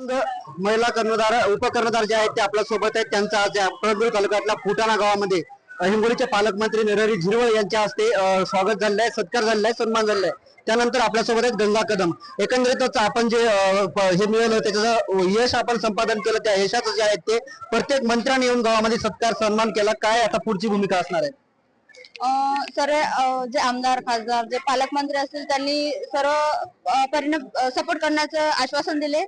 महिला कर्णधार उपकर्णधार जे आहेत ते आपल्यासोबत आहेत. त्यांचा आज या तालुक्यातल्या फुटाणा गावामध्ये हिंगोलीचे पालकमंत्री नरहरी झिरवळ यांच्या हस्ते स्वागत झालेलं आहे सत्कार झालेला आहे सन्मान झालेला आहे. त्यानंतर आपल्यासोबत आहेत गंगा कदम. एकंदरीतच आपण जे हे मिळवलं त्याचं यश आपण संपादन केलं त्या यशाचं जे आहे ते प्रत्येक मंत्र्याने येऊन गावामध्ये सत्कार सन्मान केला. काय आता पुढची भूमिका असणार आहे? अं, सर्व जे आमदार खासदार जे पालकमंत्री असतील त्यांनी सर्व परिणाम सपोर्ट करण्याचं आश्वासन दिले.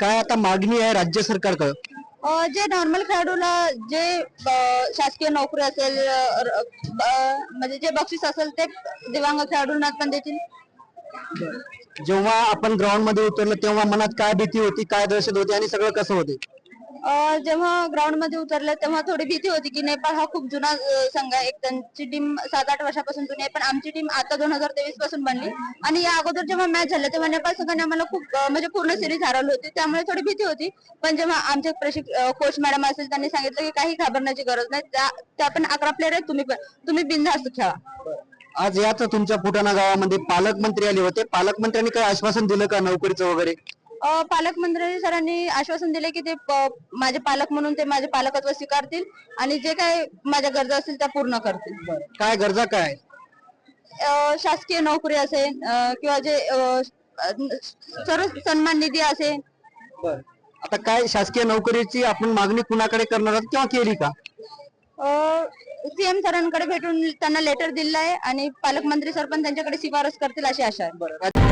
काय आता मागणी आहे राज्य सरकारकडे? अं, जे नॉर्मल खेळाडूला जे अं, शासकीय नोकरी असेल अं, र- अं, म्हणजे जे बक्षीस असेल ते दिव्यांग खेळाडूंना पण देतील. जेव्हा आपण ग्राउंडमध्ये उतरलो तेव्हा मनात काय भीती होती काय दहशत होती आणि सगळं कसं होते? जेव्हा ग्राउंडमध्ये उतरले तेव्हा थोडी भीती होती की नेपाळ हा खूप जुना संघ आहे. एक त्यांची टीम सात आठ वर्षापासून जुनी आहे पण आमची टीम आता दोन हजार तेवीसपासून बनली. आणि या अगोदर जेव्हा मॅच झाल्या तेव्हा नेपाळ संघाने आम्हाला खूप म्हणजे पूर्ण सिरीज हरवली होती. त्यामुळे थोडी भीती होती. पण जेव्हा आमचे प्रशिक कोच मॅडम असेल त्यांनी सांगितलं की काही घाबरण्याची गरज नाही. त्या त्या पण अकरा प्लेअर आहेत. तुम्ही तुम्ही बिनधास्त खेळा. आज याच तुमच्या फुटाणा गावामध्ये पालकमंत्री आले होते. पालकमंत्र्यांनी काय आश्वासन दिलं का नोकरीचं वगैरे? पालकमंत्री सरांनी आश्वासन दिले की ते माझे पालक म्हणून ते माझे पालकत्व स्वीकारतील आणि जे काही माझ्या गरजा असतील त्या पूर्ण करतील. काय गरजा काय? शासकीय नोकरी असेल किंवा जे सर्व सन्मान निधी असेल. आता काय शासकीय नोकरीची आपण मागणी कुणाकडे करणार आहात किंवा केली का? सीएम सरांकडे भेटून त्यांना लेटर दिलं आहे आणि पालकमंत्री सर पण त्यांच्याकडे शिफारस करतील अशी आशा आहे.